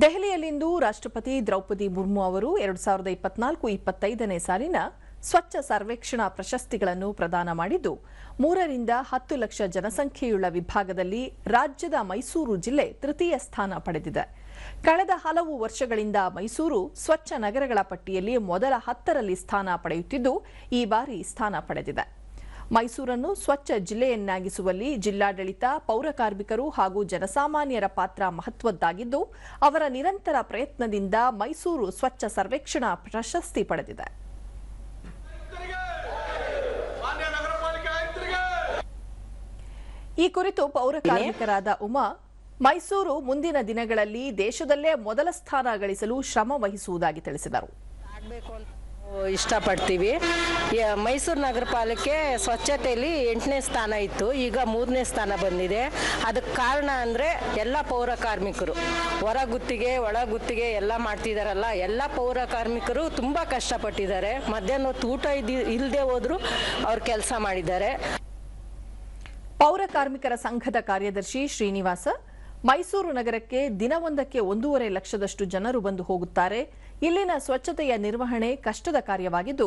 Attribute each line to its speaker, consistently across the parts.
Speaker 1: ದೆಹಲಿಯಲ್ಲಿಂದು ರಾಷ್ಟ್ರಪತಿ ದ್ರೌಪದಿ ಮುರ್ಮು ಅವರು ಎರಡು ಸಾವಿರದ ಇಪ್ಪತ್ನಾಲ್ಕು ಇಪ್ಪತ್ತೈದನೇ ಸಾಲಿನ ಸ್ವಚ್ಛ ಸರ್ವೇಕ್ಷಣಾ ಪ್ರಶಸ್ತಿಗಳನ್ನು ಪ್ರದಾನ ಮಾಡಿದ್ದು, ಮೂರರಿಂದ ಹತ್ತು ಲಕ್ಷ ಜನಸಂಖ್ಯೆಯುಳ್ಳ ವಿಭಾಗದಲ್ಲಿ ರಾಜ್ಯದ ಮೈಸೂರು ಜಿಲ್ಲೆ ತೃತೀಯ ಸ್ಥಾನ ಪಡೆದಿದೆ. ಕಳೆದ ಹಲವು ವರ್ಷಗಳಿಂದ ಮೈಸೂರು ಸ್ವಚ್ಛ ನಗರಗಳ ಪಟ್ಟಿಯಲ್ಲಿ ಮೊದಲ ಹತ್ತರಲ್ಲಿ ಸ್ಥಾನ ಪಡೆಯುತ್ತಿದ್ದು, ಈ ಬಾರಿ ಸ್ಥಾನ ಪಡೆದಿದೆ. ಮೈಸೂರನ್ನು ಸ್ವಚ್ಛ ಜಿಲ್ಲೆಯನ್ನಾಗಿಸುವಲ್ಲಿ ಜಿಲ್ಲಾಡಳಿತ, ಪೌರ ಕಾರ್ಮಿಕರು ಹಾಗೂ ಜನಸಾಮಾನ್ಯರ ಪಾತ್ರ ಮಹತ್ವದ್ದಾಗಿದ್ದು, ಅವರ ನಿರಂತರ ಪ್ರಯತ್ನದಿಂದ ಮೈಸೂರು ಸ್ವಚ್ಛ ಸರ್ವೇಕ್ಷಣಾ ಪ್ರಶಸ್ತಿ ಪಡೆದಿದೆ. ಈ ಕುರಿತು ಪೌರ ಕಾರ್ಮಿಕರಾದ ಉಮಾ, ಮೈಸೂರು ಮುಂದಿನ ದಿನಗಳಲ್ಲಿ ದೇಶದಲ್ಲೇ ಮೊದಲ ಸ್ಥಾನ ಗಳಿಸಲು ಶ್ರಮ ವಹಿಸುವುದಾಗಿ ತಿಳಿಸಿದರು.
Speaker 2: ಇಷ್ಟಪಡ್ತೀವಿ. ಮೈಸೂರು ನಗರ ಪಾಲಿಕೆ ಸ್ವಚ್ಛತೆಯಲ್ಲಿ ಎಂಟನೇ ಸ್ಥಾನ ಇತ್ತು. ಈಗ ಮೂರನೇ ಸ್ಥಾನ ಬಂದಿದೆ. ಅದಕ್ಕೆ ಕಾರಣ ಅಂದರೆ ಎಲ್ಲ ಪೌರ ಕಾರ್ಮಿಕರು. ಹೊರ ಗುತ್ತಿಗೆ, ಒಳ ಗುತ್ತಿಗೆ ಎಲ್ಲ ಮಾಡ್ತಿದ್ದಾರಲ್ಲ ಎಲ್ಲ ಪೌರ ಕಾರ್ಮಿಕರು ತುಂಬ ಕಷ್ಟಪಟ್ಟಿದ್ದಾರೆ. ಮಧ್ಯಾಹ್ನ ಹೊತ್ತು ಊಟ ಇದ್ದಿ ಇಲ್ಲದೆ ಹೋದರೂ ಅವ್ರು ಕೆಲಸ ಮಾಡಿದ್ದಾರೆ.
Speaker 1: ಪೌರ ಕಾರ್ಮಿಕರ ಸಂಘದ ಕಾರ್ಯದರ್ಶಿ ಶ್ರೀನಿವಾಸ ಮೈಸೂರು ನಗರಕ್ಕೆ ದಿನವೊಂದಕ್ಕೆ ಒಂದೂವರೆ ಲಕ್ಷದಷ್ಟು ಜನರು ಬಂದು ಹೋಗುತ್ತಾರೆ. ಇಲ್ಲಿನ ಸ್ವಚ್ಛತೆಯ ನಿರ್ವಹಣೆ ಕಷ್ಟದ ಕಾರ್ಯವಾಗಿದ್ದು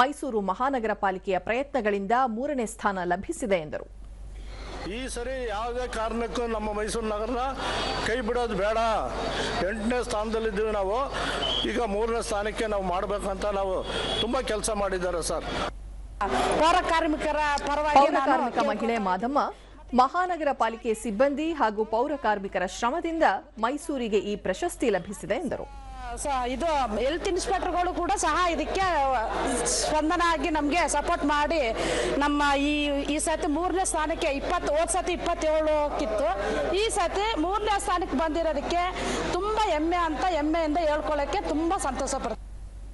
Speaker 1: ಮೈಸೂರು ಮಹಾನಗರ ಪಾಲಿಕೆಯ ಪ್ರಯತ್ನಗಳಿಂದ ಮೂರನೇ ಸ್ಥಾನ ಲಭಿಸಿದೆ ಎಂದರು.
Speaker 3: ಈ ಸರಿ ಯಾವುದೇ ಕಾರಣಕ್ಕೂ ನಮ್ಮ ಮೈಸೂರು ನಗರನ ಕೈ ಬಿಡೋದು ಬೇಡ. ಎಂಟನೇ ಸ್ಥಾನದಲ್ಲಿದ್ದೀವಿ ನಾವು. ಈಗ ಮೂರನೇ ಸ್ಥಾನಕ್ಕೆ ನಾವು ಮಾಡಬೇಕಂತ ನಾವು ತುಂಬಾ ಕೆಲಸ ಮಾಡಿದ್ದಾರೆ ಸರ್.
Speaker 4: ಪೌರ ಕಾರ್ಮಿಕರ ಪರವಾಗಿ
Speaker 1: ಮಹಿಳೆ ಮಾದಮ್ಮ ಮಹಾನಗರ ಪಾಲಿಕೆ ಸಿಬ್ಬಂದಿ ಹಾಗೂ ಪೌರ ಕಾರ್ಮಿಕರ ಶ್ರಮದಿಂದ ಮೈಸೂರಿಗೆ ಈ ಪ್ರಶಸ್ತಿ ಲಭಿಸಿದೆ ಎಂದರು.
Speaker 4: ಇದು ಹೆಲ್ತ್ ಇನ್ಸ್ಪೆಕ್ಟರ್ಗಳು ಕೂಡ ಸಹ ಇದಕ್ಕೆ, ಸ್ಪಂದನ ಆಗಿ ನಮಗೆ ಸಪೋರ್ಟ್ ಮಾಡಿ ನಮ್ಮ ಈ ಈ ಸತಿ ಮೂರನೇ ಸ್ಥಾನಕ್ಕೆ ಇಪ್ಪತ್ತು, ಹೋದ ಸತಿ ಇಪ್ಪತ್ತೇಳಕ್ಕಿತ್ತು. ಈ ಸತಿ ಮೂರನೇ ಸ್ಥಾನಕ್ಕೆ ಬಂದಿರೋದಕ್ಕೆ ತುಂಬ ಹೆಮ್ಮೆ ಅಂತ ಹೆಮ್ಮೆಯಿಂದ ಹೇಳ್ಕೊಳ್ಳೋಕ್ಕೆ ತುಂಬ ಸಂತೋಷ ಪಡ್ತೀನಿ.